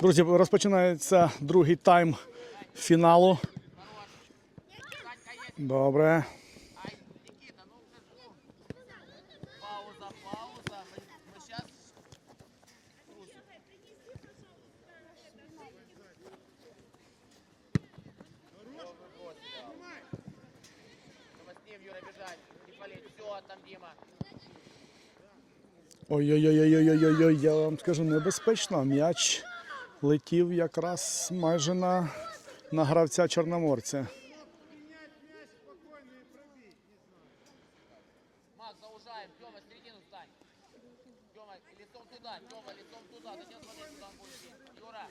Друзі, розпочинається другий тайм фіналу. Добре. Никита, ну уже ну, пауза, пауза. Мы, мы сейчас Чтобы с ним, Юра, бежать. Не болеть. Все, там Дима. Ой-ой-ой-ой-ой-ой-ой, я вам скажу, небезпечно. М'яч летів якраз майже на, на гравця Чорноморця. Макс, заужаем. Тёма, в середину встань. Тёма, лицом туда. Тёма, лицом туда. Зачем смотреть, куда он будет идти? Юра.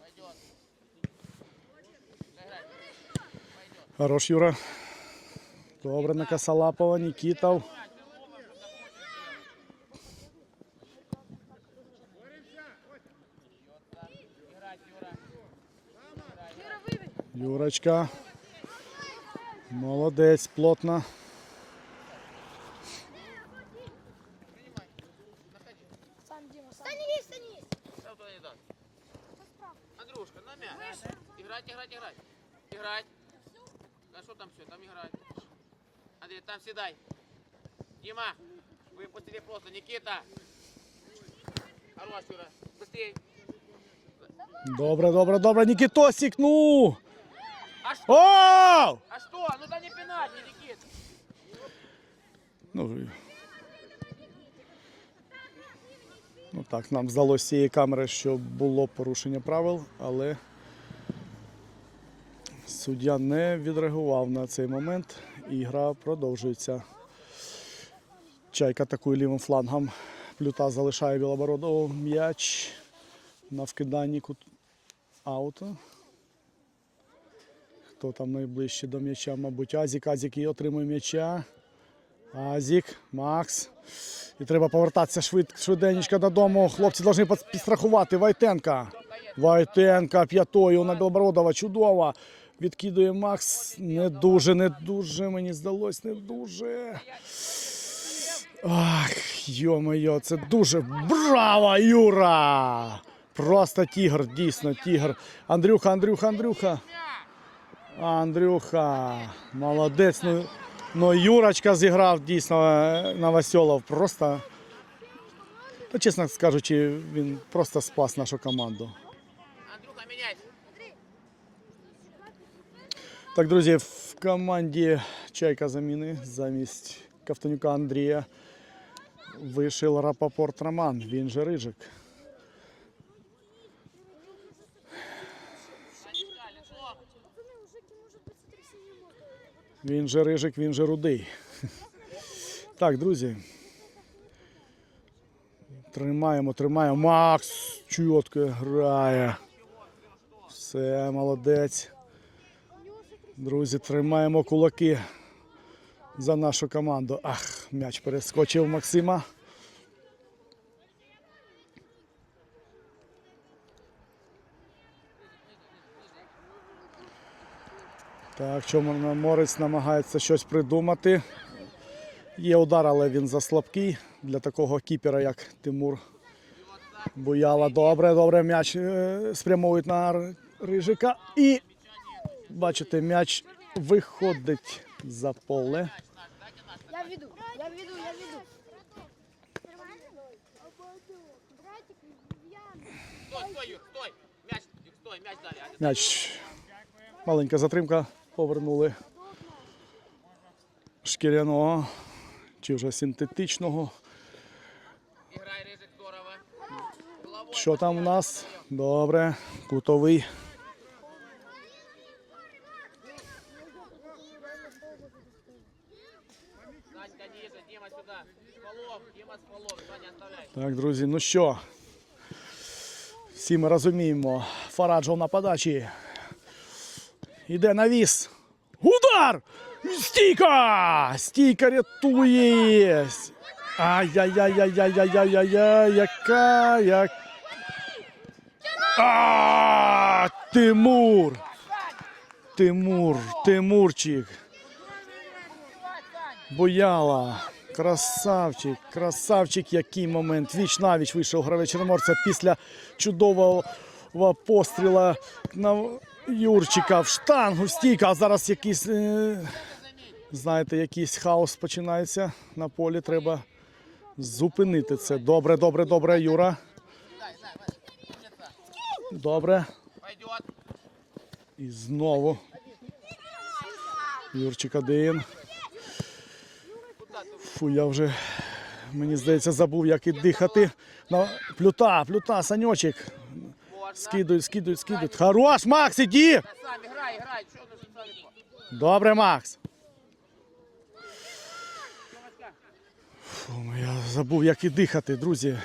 Пойдет. Сыграй. Пойдет. Хорош, Юра. Добре, на Косолапова, Нікітов. Юрочка. Молодець, плотно. Андрюшка, на мяч. Играть, играть, играть. Играть. А что там все? Там играть. Андрей, там седай. Дима, выпустили просто. Никита. Хорош, Юра. Быстрей. Добре, добре, добре. Нікітосик, ну! А что? О! А что? Ну да не пенальти, Никит. Ну, ну так, нам здалося цієї камери, що було порушення правил, але суддя не відреагував на цей момент і гра продовжується. Чайка атакує лівим флангом. Плюта залишає Білобородову м'яч на вкиданні кут аута. Хто там найближче до м'яча? Мабуть, Азік. Азік і отримує м'яча. Азік, Макс. І треба повертатися швид, швиденько додому. Хлопці повинні підстрахувати. Вайтенка. Вайтенка п'ятою на Білобородова. Чудово. Відкидує Макс. Не дуже, не дуже. Мені здалось, не дуже. Ах, йо-моє, це дуже браво, Юра! Просто тігр, дійсно тігр. Андрюха, Андрюха, Андрюха. Андрюха, молодець. Ну, ну Юрочка зіграв дійсно е, Новосьолов. Просто, ну, чесно скажучи, він просто спас нашу команду. Андрюха, меняйся. Так, друзі, в команді Чайка заміни замість Ковтонюка Андрія вийшов Рапопорт Роман, він же Рижик. Він же Рижик, він же Рудий. Так, друзі. Тримаємо, тримаємо. Макс чітко грає. Все, молодець. Друзі, тримаємо кулаки за нашу команду. Ах, м'яч перескочив Максима. Так, Чорноморець намагається щось придумати. Є удар, але він заслабкий для такого кіпера, як Тимур Буяла. Добре, добре, м'яч е, спрямовують на Рижика. І бачите, м'яч виходить за поле. Я веду, я веду, я веду. Стой, стой, Юр, стой. Мяч, стой, мяч. Аня. М'яч. Маленька затримка. Повернули шкіряного чи вже синтетичного. Що там у нас? Добре, кутовий. Так, друзі, ну що? Всі ми розуміємо. Фараджов на подачі. Іде навіс. Удар! Стійка! Стійка рятує! Ай-яй-яй-яй-яй-яй-яй-яй, яка, як... А, Тимур! Тимур, Тимурчик. Бояла. Красавчик, красавчик, який момент. Віч навіч вийшов гравець Чорноморця після чудового постріла на Юрчика в штангу, стійка. А зараз якийсь, е, знаєте, якийсь хаос починається на полі. Треба зупинити це. Добре, добре, добре, Юра. Добре. І знову. Юрчик один. Фу, я вже, мені здається, забув, як і дихати. Плюта, плюта, саньочек. Скидують, скидують, скидують. Хорош, Макс, іди! Что нужно далеко? Добре, Макс. Фу, ну, я забув, як і дихати, друзі.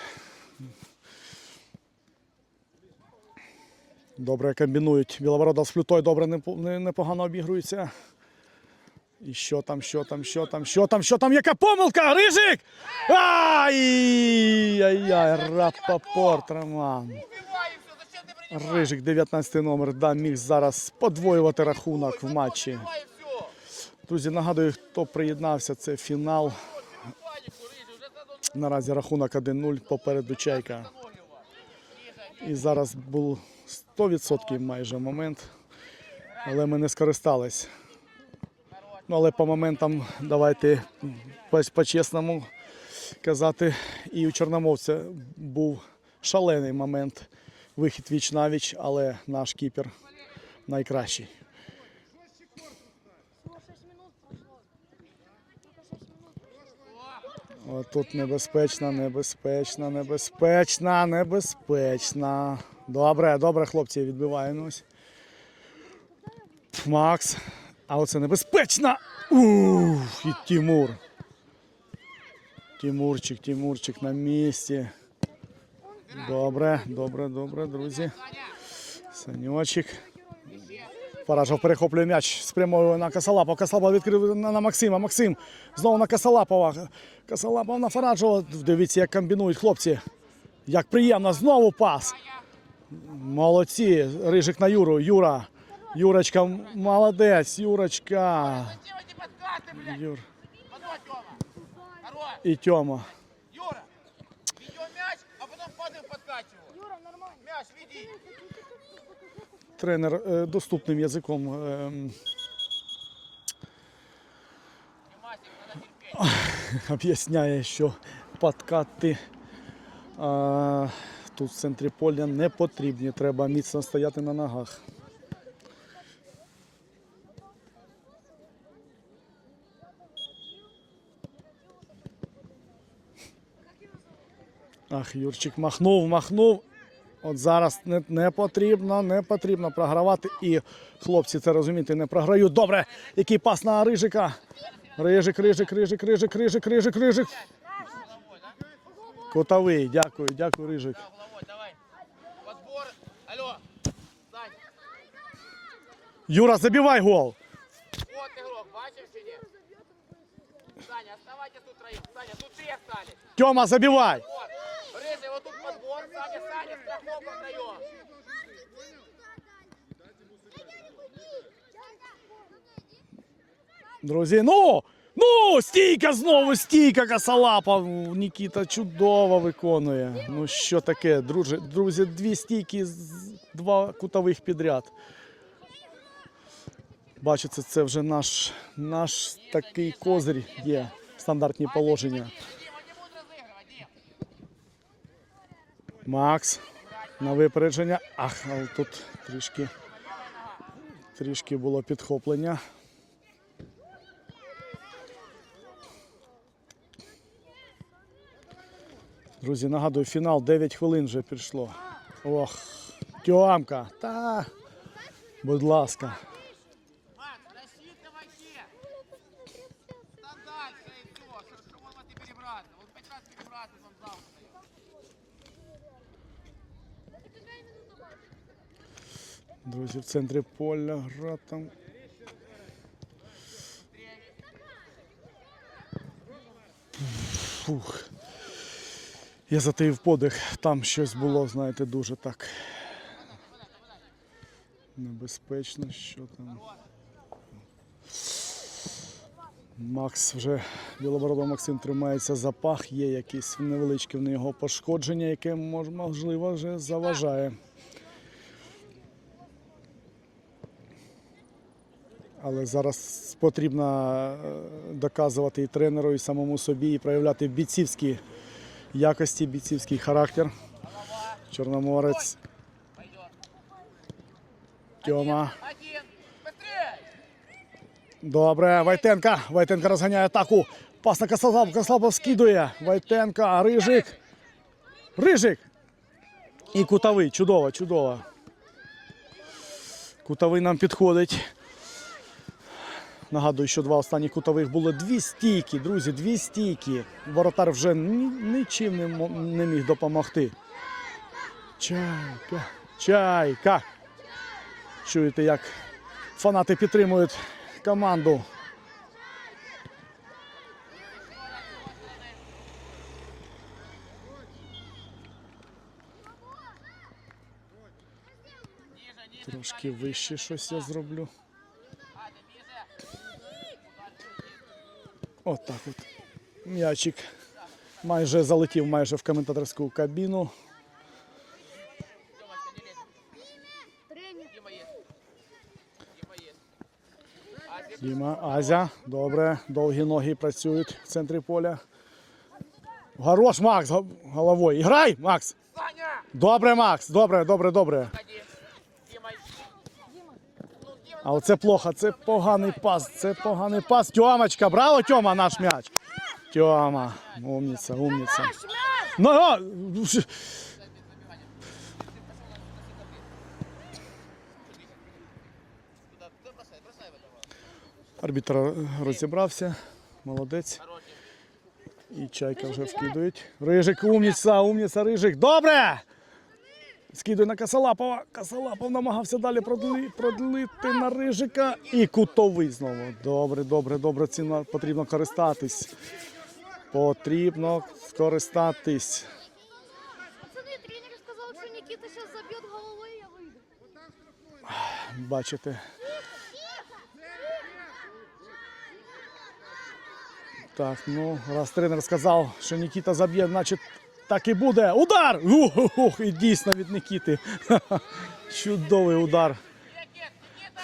Добре комбінують. Біловорода з флютою добре непогано обігруються. І що там, що там, що там, що там, що там, яка помилка? Рижик! Ай! Ай-яй, Рапопорт, Роман. Рижик, 19 номер, да, міг зараз подвоювати рахунок в матчі. Друзі, нагадую, хто приєднався, це фінал. Наразі рахунок 1-0 попереду Чайка. І зараз був 100% майже момент, але ми не скористались. Ну, але по моментам давайте по- по-чесному казати, і у Чорномовця був шалений момент. Вихід віч навіч, але наш кіпер найкращий. Всего 6 минут прошло. Только 6 минут прошло. От тут небезпечна, небезпечна, небезпечна, небезпечна. Добре, добре, хлопці, відбиваємось. Макс. А оце небезпечна. Ух, і Тимур. Тимурчик, Тимурчик на місці. Добре, добре, добре, друзі. Саньочик. Паражов перехоплює м'яч, спрямовує на Касалапова. Касалапов відкрив на, на Максима. Максим знову на Касалапова. Касалапов на Фараджова. Дивіться, як комбінують хлопці. Як приємно, знову пас. Молодці. Рижик на Юру. Юра. Юрочка, молодець. Юрочка. Зачем эти подкаты, блядь? Юр. Подводь, Тёма. Хорош. І Тьома. Юра, нормально. Мяч веди. Тренер е, доступним язиком. терпеть. об'ясняє, що подкати а, тут в центрі поля не потрібні. Треба міцно стояти на ногах. Ах, Юрчик махнув, махнув. От зараз не, не потрібно, не потрібно програвати. І хлопці це розумієте, не програють. Добре, який пас на Рижика. Рижик, рижик, рижик, рижик, рижик, рижик, рижик. Котовий, дякую, дякую, Рижик. Юра, забивай гол. вот игрок. Тьома, забивай. Вот. Вот. Саня, Саня, страховку даем. Друзі, ну! Ну! Стійка знову, стійка Касалапа. Нікіта чудово виконує. Ну що таке, друзі, друзі, дві стійки, два кутових підряд. Бачите, це вже наш, наш такий козир є. Стандартні положення. Макс на випередження. Ах, але тут трішки, трішки було підхоплення. Друзі, нагадую, фінал 9 хвилин вже пішло. Ох, Тьомка, та, будь ласка. Друзі, в центрі поля гра там. Фух. Я затаїв подих, там щось було, знаєте, дуже так. Небезпечно, що там. Макс вже Білобородов Максим тримається за пах, є якісь невеличкі в нього пошкодження, яке можливо вже заважає. Але зараз потрібно е, доказувати і тренеру, і самому собі, і проявляти бійцівські якості, бійцівський характер. Чорноморець. Тьома. Добре, Вайтенка. Вайтенка розганяє атаку. Пас на Косолап. Косолапов скидує. Вайтенка, Рижик. Рижик. І кутовий. Чудово, чудово. Кутовий нам підходить. Нагадую, що два останні кутових було дві стійки, друзі, дві стійки. Воротар вже нічим не міг допомогти. Чайка, чайка. Чуєте, як фанати підтримують команду. Трошки вище щось я зроблю. Отак от. М'ячик майже залетів майже в коментаторську кабіну. Тёмочка, не лезь. Тренер. Дима есть. Дима есть. Азик. Діма, Азя. Добре. Довгі ноги працюють в центрі поля. Хорош, Макс, головою. Іграй, Макс. Добре, Макс. Добре, добре, добре. Ну. А оце плохо, це поганий пас. Це поганий пас. Тьомочка, браво, Тьома, наш м'яч. Тьома, умниця, умниця. Ну, арбітр розібрався. Молодець. І чайка вже вскидують. Рижик, умниця, умниця, Рижик. Добре! Скидує на Косолапова. Косолапов намагався далі продли, продлити на Рижика. І кутовий знову. Добре, добре, добре. Цим потрібно користатись. Потрібно скористатись. Пацаны, тренер сказал, что Никита сейчас забьет головой, и я выйду. Бачите. Так, ну, раз тренер сказав, що Нікіта заб'є, значить так і буде. Удар! Ух, і дійсно від Нікіти. Чудовий удар.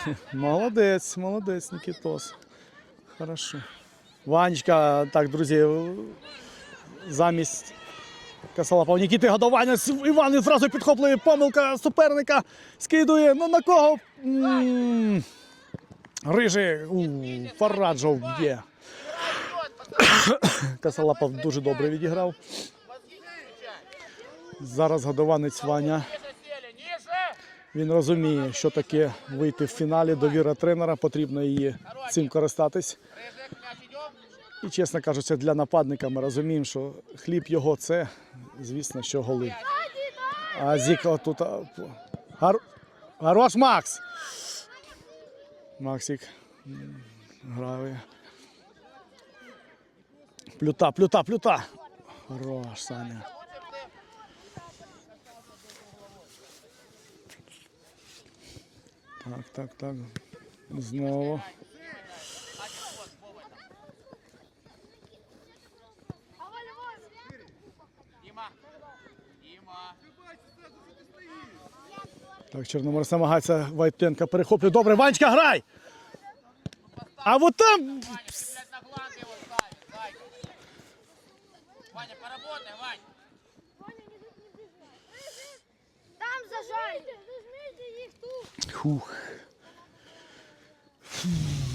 Молодець, молодець, Нікітос. Хорошо. Ванечка, так, друзі, замість Касалапов Нікіти годування. Іван зразу підхоплює помилка суперника. Скидує. Ну на кого? Рижий. Фараджов б'є. Касалапов дуже добре відіграв. Зараз годованець Ваня. Він розуміє, що таке вийти в фіналі. Довіра тренера, потрібно її цим користатись. І чесно кажучи, для нападника ми розуміємо, що хліб його це, звісно, що голи. А Зік отут. а, Гар... Хорош Макс! Максик грає. Плюта, плюта, плюта. Хорош, Саня. Так, так, так. Знову. Так, Чорноморець намагається Вайтенка перехоплює. Добре, Ванечка, грай! А вот там Ваня, ты, блядь, на фланг его ставишь, зайка. Ваня, поработай, Вань. Ваня, не Там зажали. Зажмите их тут. Фух.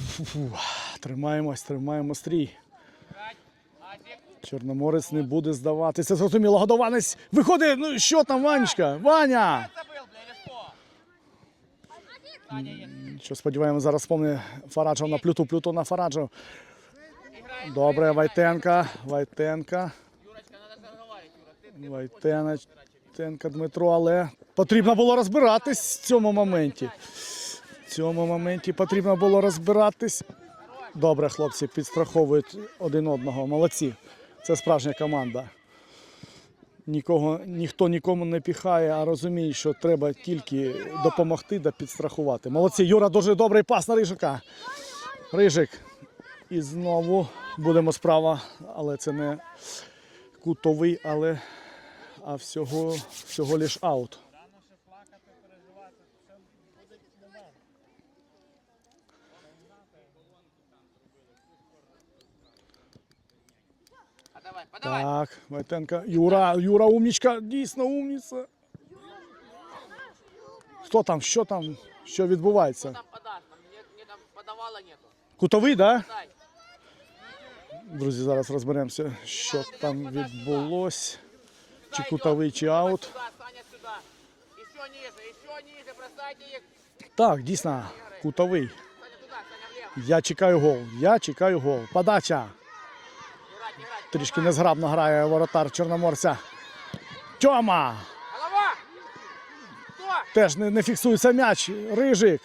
Фу-фу. Тримаємось, тримаємо стрій. Чорноморець не буде здаватися. Зрозуміло, годованець виходить. Ну що там, Ванечка? Ваня! Що сподіваємося, зараз спомне Фараджов на плюту, плюту на Фараджов. Добре, Вайтенка, Вайтенка, ты Вайтенка Дмитро, але потрібно було розбиратись в цьому моменті. В цьому моменті потрібно було розбиратись. Добре, хлопці підстраховують один одного. Молодці. Це справжня команда. Нікого, ніхто нікому не піхає, а розуміє, що треба тільки допомогти да підстрахувати. Молодці. Юра дуже добрий пас на Рижика. Рижик. І знову будемо справа, але це не кутовий, але а всього, всього лиш аут. Так, Войтенко. Юра, Юра умнічка, дійсно умніця. Хто там? Що там? Що відбувається? Кутовий, так? Да? Друзі, зараз розберемося, що там відбулось. Чи кутовий, чи аут. Так, дійсно, кутовий. Я чекаю гол. Я чекаю гол. Подача. Трішки незграбно грає воротар Чорноморця. Тьома! Теж не, не фіксується м'яч. Рижик.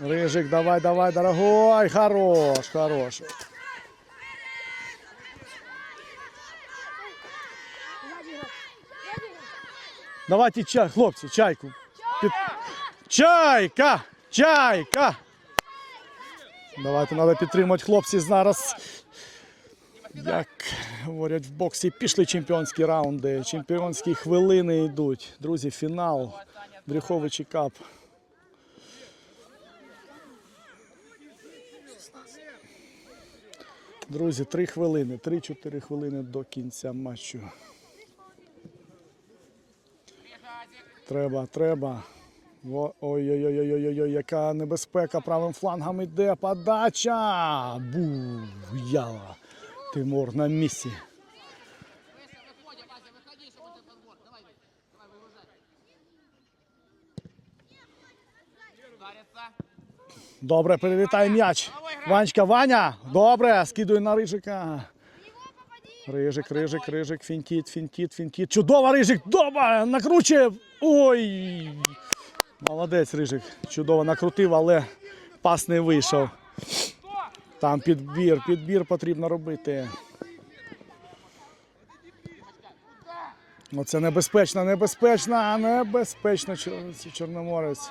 Рижик, давай, давай, дорогой. Хорош, хорош. Давайте чай, хлопці, чайку. Чайка! Чайка! Давайте треба підтримати хлопці зараз. Як говорять в боксі, пішли чемпіонські раунди, чемпіонські хвилини йдуть. Друзі, фінал. Брюховичі кап. Друзі, три хвилини, 3-4 хвилини до кінця матчу. Треба, треба. Во- Ой-ой-ой-ой-ой, яка небезпека правим флангом йде. Подача! Буяла. Тимур на місці. Выше, выходим, Вася, выходи, чтобы он подбор. Давай, давай, выгружай. Ударится. Добре, перелітає м'яч. Ванечка, Ваня. Добре, скидує на Рижика. Рижик, рижик, рижик, фінтіт, фінтіт, фінтіт. Чудово, рижик! Добре! Накручує! Ой! Молодець, рижик. Чудово накрутив, але пас не вийшов. Там підбір, підбір потрібно робити. Оце небезпечно, небезпечно, небезпечно, Чорноморець.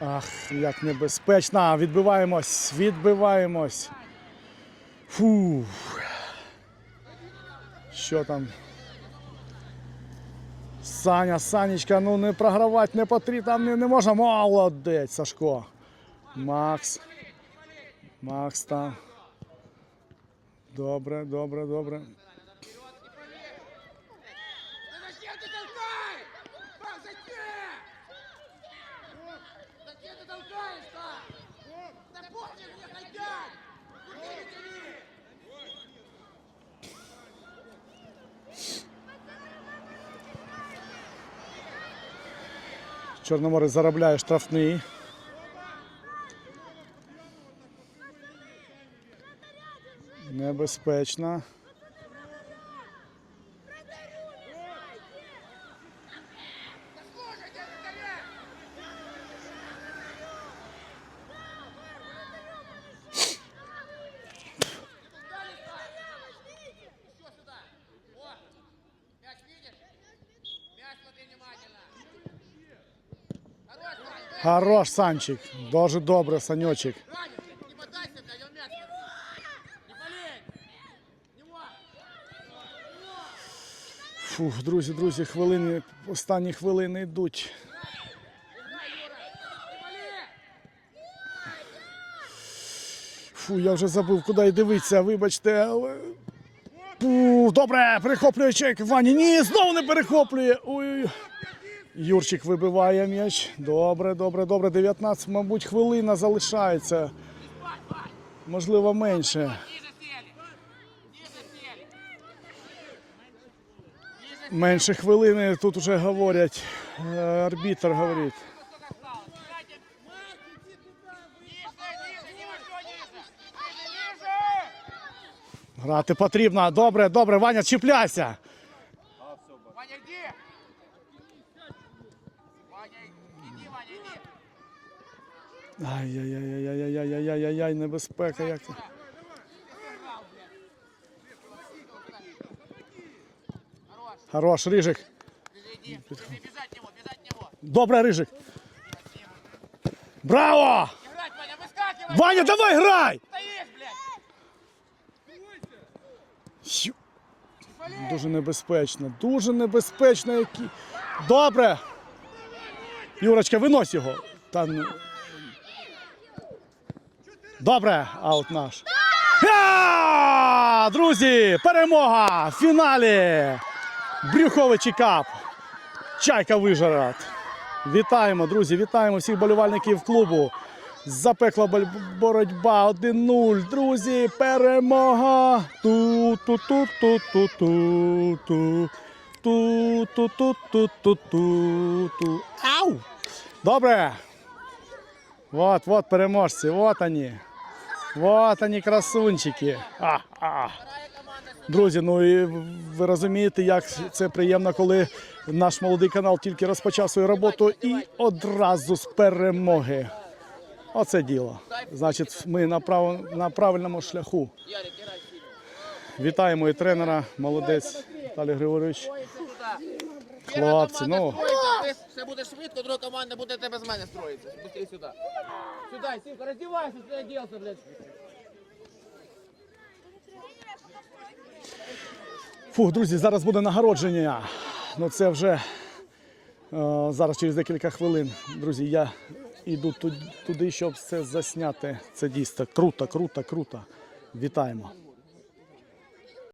Ах, як небезпечно. Відбиваємось, відбиваємось. Фу. Що там? Саня, Санечка, ну не програвати не потрібно, там не, не можна. Молодець, Сашко. Макс. Макс там. Добре, добре, добре. Чорноморець заробляє штрафний. Небезпечно. Слушайте, вратаря! Еще сюда! О! Мяч видишь? Мяч смотри внимательно! Хорош, Санчик. Дуже добре, Санечек. Фух, друзі, друзі, хвилини, останні хвилини йдуть. Фу, я вже забув, куди й дивитися, вибачте, але. Фу, добре, перехоплює чек. Вані. Ні, знову не перехоплює. Ой. Юрчик вибиває м'яч. Добре, добре, добре. 19, мабуть, хвилина залишається. Можливо, менше. Менше хвилини тут вже говорять. е, Арбітр говорить. Грати потрібно. Добре, добре, Ваня, чіпляйся. Ваня, иди! Ай-яй-яй-яй-яй-яй-яй-яй-яй, небезпека як. -то. Хорош, рижик. Добре, рижик. Браво! Ваня, давай грай! Дуже небезпечно, дуже небезпечно, які. Добре! Юрочка, винось його. Та, ну... Добре, аут наш. Друзі, перемога в фіналі. Брюховичі Кап. Чайка Вижгород. Вітаємо, друзі, вітаємо всіх болівальників клубу. Запекла боротьба 1-0. Друзі, перемога. Ту-ту-ту-ту-ту-ту-ту. Ту-ту-ту-ту-ту-ту. Ау! Добре. Вот, вот переможці, вот они. Вот они, красунчики. А-а. Друзі, ну і ви розумієте, як це приємно, коли наш молодий канал тільки розпочав свою роботу і одразу з перемоги. Оце діло. Значить, ми на, прав... на правильному шляху. Вітаємо і тренера, молодець Віталій Григорович. Хлопці, ну. Все буде швидко, друга команда буде тебе з мене строїться. Быстрее сюди. Сюди, Симка, раздевайся, ты оделся, блядь. Фух, друзі, зараз буде нагородження. Ну це вже е, зараз через декілька хвилин. Друзі, я йду туди, щоб все засняти. Це дійсно круто, круто, круто. Вітаємо.